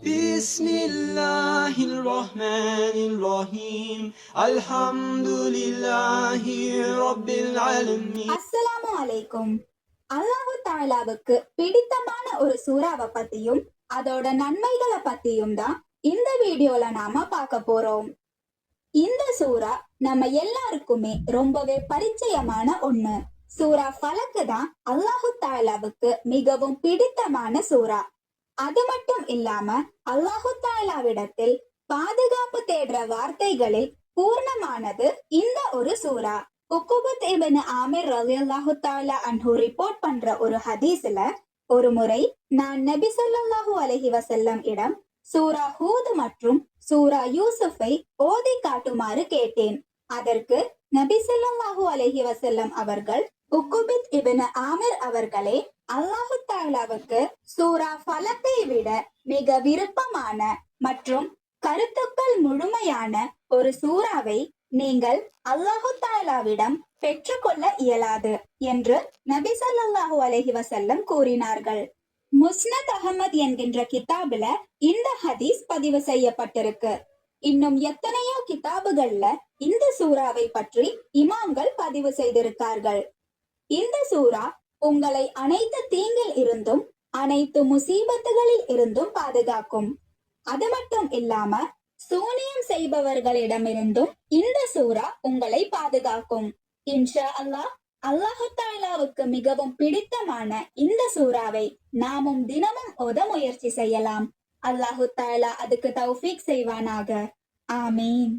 بسم الله الرحمن الرحيم الحمد لله رب العالمين அஸ்ஸலாமு அலைக்கும் அல்லாஹு தாலாவுக்கு பிடித்தமான ஒரு சூறாவை பத்தியும் அதோட நன்மைகளை பத்தியும் தான் இந்த வீடியோல நாம பார்க்க போறோம் இந்த சூறா நம்ம எல்லாருக்குமே ரொம்பவே பரிச்சயமான ஒண்ணு சூரா ஃபலக்கு தான் அல்லாஹு தாலாவுக்கு மிகவும் பிடித்தமான சூறா அது மட்டும் இல்லாம அல்லாஹு தாலாவிடத்தில் பாதுகாப்பு தேடுற வார்த்தைகளில் பூர்ணமானது இந்த ஒரு சூரா உக்குபத் இபின் ஆமிர் ரலியல்லாஹு தாலா அன்ஹு ரிப்போர்ட் பண்ற ஒரு ஹதீஸ்ல ஒரு முறை நான் நபி சொல்லாஹு அலஹி வசல்லம் இடம் சூரா ஹூத் மற்றும் சூரா யூசுஃபை ஓதி காட்டுமாறு கேட்டேன். அதற்கு நபி சொல்லாஹு அலஹி வசல்லம் அவர்கள் உக்குபித் இபின் ஆமிர் அவர்களே அல்லாஹு தாலாவுக்கு சூரா ஃபலத்தை விட மிக விருப்பமான மற்றும் கருத்துக்கள் முழுமையான ஒரு சூறாவை நீங்கள் அல்லாஹு தாலாவிடம் பெற்றுக்கொள்ள இயலாது என்று நபி ஸல்லல்லாஹு அலஹி வசல்லம் கூறினார்கள். முஸ்னத் அகமது என்கின்ற கிதாபுல இந்த ஹதீஸ் பதிவு செய்யப்பட்டிருக்கு. இன்னும் எத்தனையோ கிதாபுகள்ல இந்த சூறாவை பற்றி இமாம்கள் பதிவு செய்திருக்கார்கள். இந்த சூரா உங்களை அனைத்து தீங்கில் இருந்தும் அனைத்து முசீபத்துகளில் இருந்தும் பாதுகாக்கும். அது மட்டும் இல்லாம சூனியம் செய்பவர்களிடமிருந்தும் இந்த சூரா உங்களை பாதுகாக்கும். இன்ஷா அல்லாஹ் அல்லாஹு தாலாவுக்கு மிகவும் பிடித்தமான இந்த சூறாவை நாமும் தினமும் ஓத முயற்சி செய்யலாம். அல்லாஹு தாலா அதுக்கு தௌஃபீக் செய்வானாக. ஆமீன்.